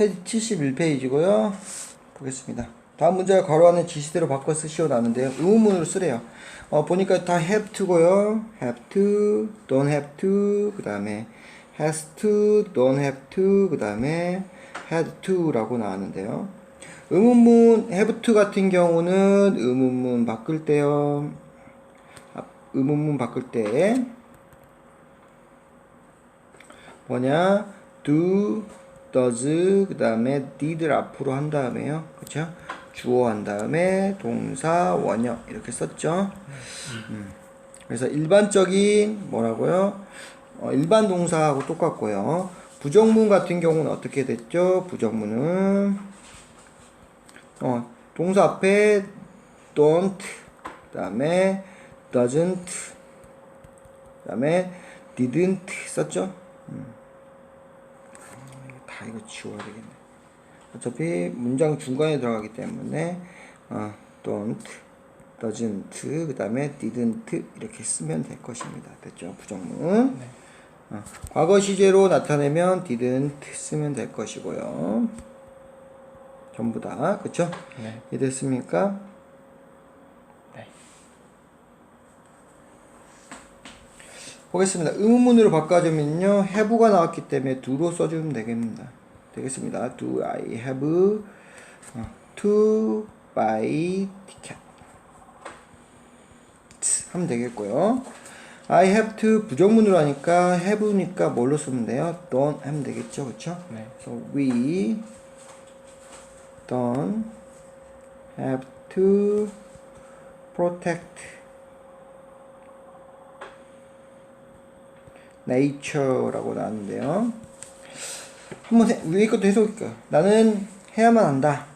페이지 71페이지고요. 보겠습니다. 다음 괄호 안에 지시대로 바꿔 쓰시오 나는데요. 의문문으로 쓰래요. 어, 보니까 다 have to고요. have to, don't have to, 그 다음에 has to, don't have to, 그 다음에 had to라고 나왔는데요. 의문문 have to 같은 경우는 의문문 바꿀 때요. 아, 의문문 바꿀 때 뭐냐 do, does 그 다음에 did를 앞으로 한 다음에요. 그쵸? 주어 한 다음에 동사 원형 이렇게 썼죠? 음. 그래서 일반적인 뭐라고요? 어, 일반 동사하고 똑같고요. 부정문 같은 경우는 어떻게 됐죠? 부정문은 어, 동사 앞에 don't 그 다음에 doesn't 그 다음에 didn't 썼죠 다 이거 지워야 되겠네. 어차피 문장 중간에 들어가기 때문에 어, don't, doesn't, 그 다음에 didn't 이렇게 쓰면 될 것입니다. 됐죠? 부정문. 어, 과거 시제로 나타내면 didn't 쓰면 될 것이고요. 전부 다 그쵸? 네. 이해됐습니까? 네. 보겠습니다. 의문문으로 바꿔주면요. have가 나왔기 때문에 do로 써주면 되겠습니다. 되겠습니다. Do I have 어, to buy ticket? 하면 되겠고요. I have to 부정문으로 하니까 have니까 뭘로 쓰면 돼요? don't 하면 되겠죠. 그쵸? 네. So we don't have to protect nature라고 나왔는데요. 한번 해- 위에 것도 해석할게요. 나는 해야만 한다.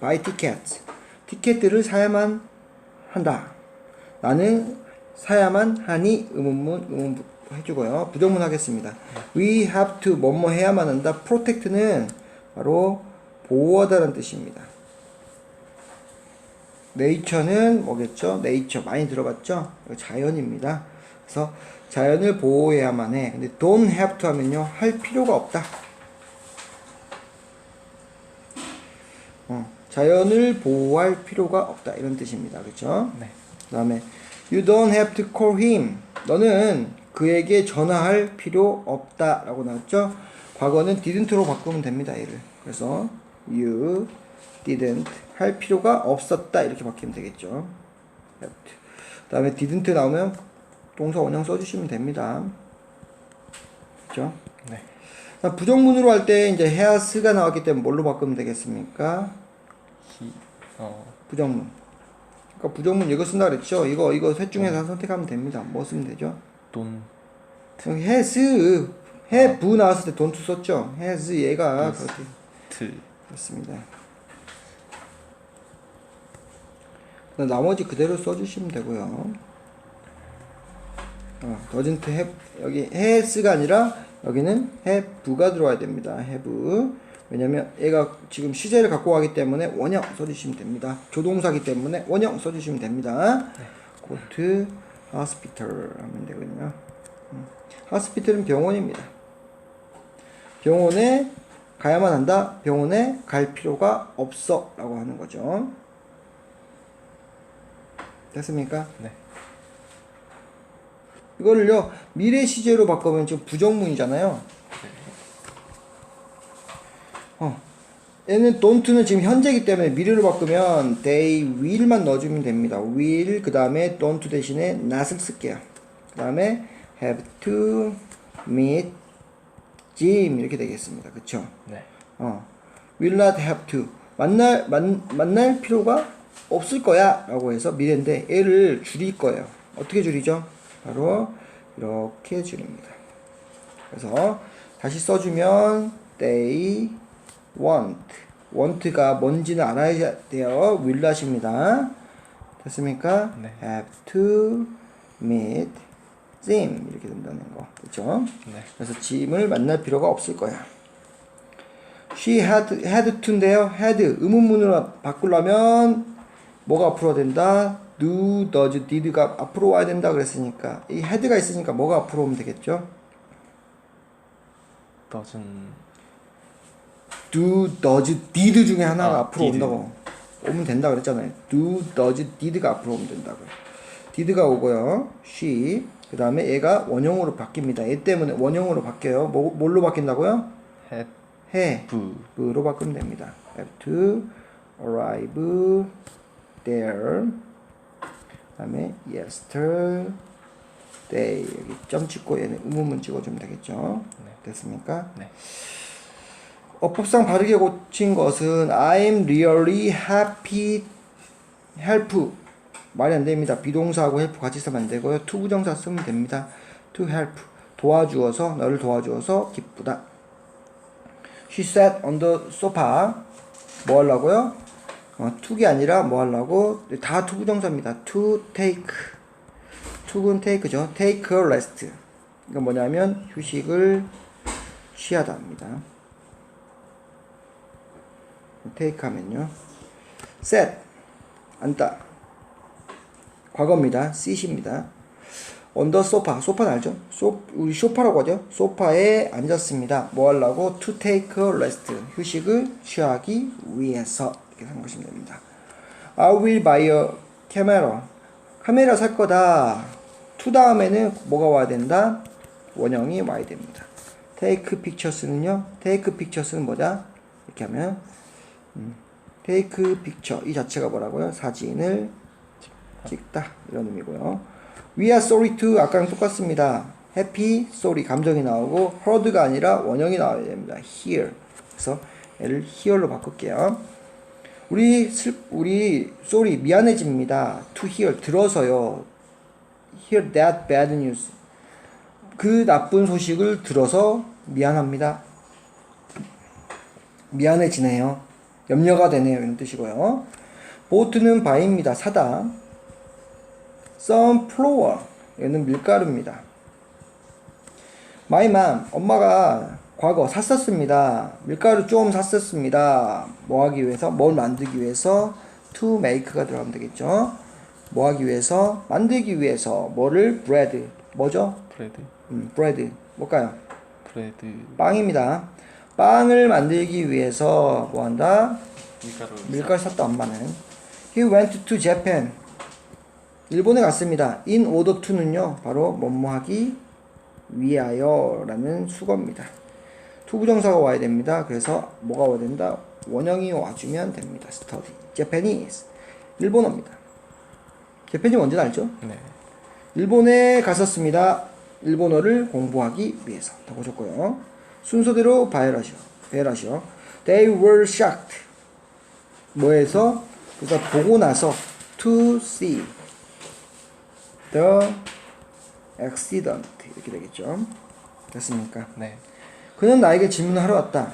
buy tickets. 티켓들을 사야만 한다. 나는 사야만 하니 의문문 의문 해주고요. 부정문 하겠습니다. We have to 뭐뭐 해야만 한다. protect는 바로 보호하다라는 뜻입니다. 네이처는 뭐겠죠? 네이처 많이 들어봤죠? 자연입니다. 그래서 자연을 보호해야만 해. 근데 don't have to 하면요. 할 필요가 없다. 어, 자연을 보호할 필요가 없다. 이런 뜻입니다. 그렇죠? 네. 그다음에 you don't have to call him. 너는 그에게 전화할 필요 없다라고 나왔죠? 과거는 didn't로 바꾸면 됩니다. 얘를. 그래서 you didn't 할 필요가 없었다 이렇게 바뀌면 되겠죠. 그다음에 didn't 나오면 동사 원형 써주시면 됩니다. 그렇죠? 네. 자, 부정문으로 할 때 이제 has가 나왔기 때문에 뭘로 바꾸면 되겠습니까? 히, 어, 부정문. 그러니까 부정문 이거 쓴다 그랬죠? 이거 이거 셋 중에서 하나 선택하면 됩니다. 뭐 쓰면 되죠? 돈, 여기 has have 나왔을 때 don't 썼죠? has 얘가. 그렇게 트, 그렇습니다. 나머지 그대로 써주시면 되고요. 어, doesn't have 여기 has가 아니라 여기는 have가 들어와야 됩니다. have 왜냐면 얘가 지금 시제를 갖고 가기 때문에 원형 써주시면 됩니다. 조동사기 때문에 원형 써주시면 됩니다. go to hospital 하면 되거든요. 음. hospital은 병원입니다. 병원에 가야만 한다. 병원에 갈 필요가 없어. 라고 하는 거죠. 됐습니까? 네. 이거를요, 미래 시제로 바꾸면 지금 부정문이잖아요. 어. 얘는 don't는 지금 현재이기 때문에 미래로 바꾸면 they will만 넣어주면 됩니다. will, 그 다음에 don't 대신에 not을 쓸게요. 그 다음에 have to meet Jim 이렇게 되겠습니다. 그쵸? 네. 어, will not have to 만날 만, 만날 필요가 없을 거야 라고 해서 미래인데 얘를 줄일 거예요 어떻게 줄이죠? 바로 이렇게 줄입니다 그래서 다시 써주면 they want want가 뭔지는 알아야 돼요 will not입니다 됐습니까? 네. have to meet Jim 이렇게 된다는 거 그렇죠? 네. 그래서 짐을 만날 필요가 없을 거야. She had, had to인데요. had 의문문으로 바꾸려면 뭐가 앞으로 된다? Do, does, did가 앞으로 와야 된다 그랬으니까 이 had가 있으니까 뭐가 앞으로 오면 되겠죠? doesn't, do, does, did 중에 하나가 아, 앞으로 did. 온다고 오면 된다 그랬잖아요. do, does, did가 앞으로 오면 된다고요. did가 오고요. she 그 다음에 얘가 원형으로 바뀝니다. 얘 때문에 원형으로 바뀌어요. 뭐, 뭘로 바뀐다고요? have 해. 로 바꾸면 됩니다. have to arrive there. 그다음에 yesterday 여기 점 찍고 얘는 의문문 찍어주면 되겠죠. 됐습니까? 네. 어법상 바르게 고친 것은 I'm really happy help 말이 안 됩니다. 비동사하고 help 같이 쓰면 안 되고요. to 부정사 쓰면 됩니다. to help 도와주어서 너를 도와주어서 기쁘다. She sat on the sofa. 뭐 하려고요? 어, to가 아니라 뭐 하려고? 다 to 부정사입니다. to take. to는 take죠. take a rest. 이건 뭐냐면 휴식을 취하다 합니다. take 하면요. set. 앉다. 과거입니다. sit입니다. the sofa. 소파는 알죠? 소, 우리 소파라고 하죠? 소파에 앉았습니다. 뭐 하려고? to take a rest. 휴식을 취하기 위해서. 이렇게 생각하시면 됩니다. I will buy a camera. 카메라 살 거다. to 다음에는 뭐가 와야 된다? 원형이 와야 됩니다. take pictures는요. take pictures는 뭐다? 이렇게 하면 음, take picture 이 자체가 뭐라고요? 사진을 찍다 이런 의미고요. We are sorry to 아까랑 똑같습니다. happy, sorry 감정이 나오고 heard가 아니라 원형이 나와야 됩니다. hear 그래서 얘를 hear로 바꿀게요. 우리 슬 우리 sorry 미안해집니다. to hear 들어서요. hear that bad news 그 나쁜 소식을 들어서 미안합니다. 미안해지네요. 염려가 되네요. 이런 뜻이고요. 보트는 바입니다. 사다. sunflower. 얘는 밀가루입니다. My mom. 엄마가 과거 샀었습니다. 밀가루 좀 샀었습니다. 뭐 하기 위해서? 뭘 만들기 위해서? to make가 들어가면 되겠죠. 뭐 하기 위해서? 만들기 위해서. 뭐를? bread. 뭐죠? 브레드 음, bread. 뭘까요? 브레드 빵입니다. 빵을 만들기 위해서 뭐 한다? 밀가루 밀가루 샀다 엄마는. He went to Japan. 일본에 갔습니다. In order to는요, 바로 뭐뭐 하기 위하여라는 수거입니다. To 부정사가 와야 됩니다. 그래서 뭐가 와야 된다? 원형이 와주면 됩니다. study. Japanese. 일본어입니다. 재팬이 뭔지 알죠? 네 일본에 갔었습니다. 일본어를 공부하기 위해서. 다 보셨고요. 순서대로 바이라시오. 베라시오. They were shocked. 뭐에서? 그래서 보고 나서 to see the accident 이렇게 되겠죠. 됐습니까? 네. 그는 나에게 질문을 하러 왔다.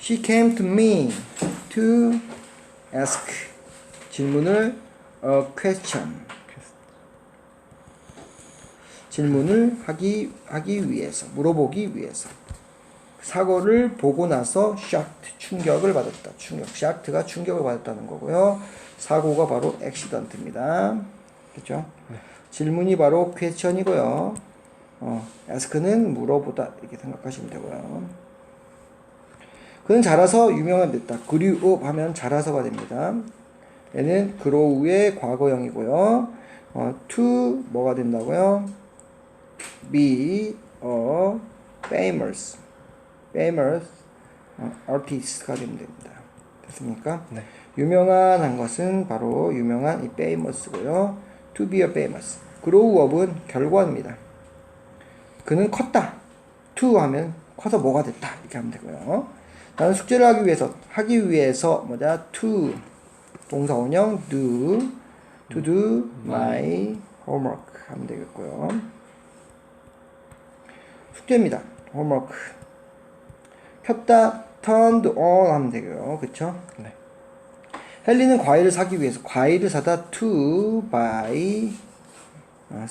She came to me to ask 질문을 a question 질문을 하기 하기 위해서 물어보기 위해서 사고를 보고 나서 shocked 충격을 받았다. 충격 shocked가 충격을 받았다는 거고요. 사고가 바로 accident입니다. 그렇죠? 질문이 바로 question이고요. 어, ask는 물어보다 이렇게 생각하시면 되고요. 그는 자라서 유명한 됐다. grew up 하면 자라서가 됩니다. 얘는 grow의 과거형이고요. 어, to 뭐가 된다고요? be a famous famous 어, artist가 되면 됩니다. 됐습니까? 네. 유명한 한 것은 바로 유명한 이 famous고요. to be a famous. grow up은 결과입니다. 그는 컸다. to 하면 커서 뭐가 됐다. 이렇게 하면 되고요. 나는 숙제를 하기 위해서 하기 위해서 뭐냐 to 동사 원형 do to do my homework 하면 되겠고요. 숙제입니다. homework. 켰다 turned on 하면 되고요. 그쵸? 네. 헨리는 과일을 사기 위해서 과일을 사다 to buy 어,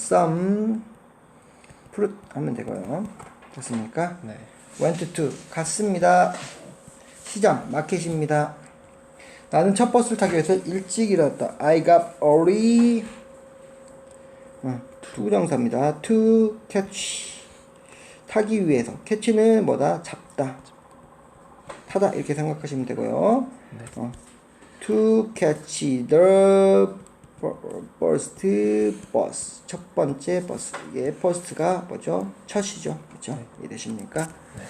fruit 하면 되고요. 됐습니까? 네. went to 갔습니다. 시장 마켓입니다. 나는 첫 버스를 타기 위해서 일찍 일어났다. I got early 어, 투정사입니다. to catch 타기 위해서 catch는 뭐다? 잡다. 타다 이렇게 생각하시면 되고요. 네. 어, to catch the first bus 첫 번째 버스 이게 first가 뭐죠? 첫이죠, 그렇죠? 이해되십니까? 네.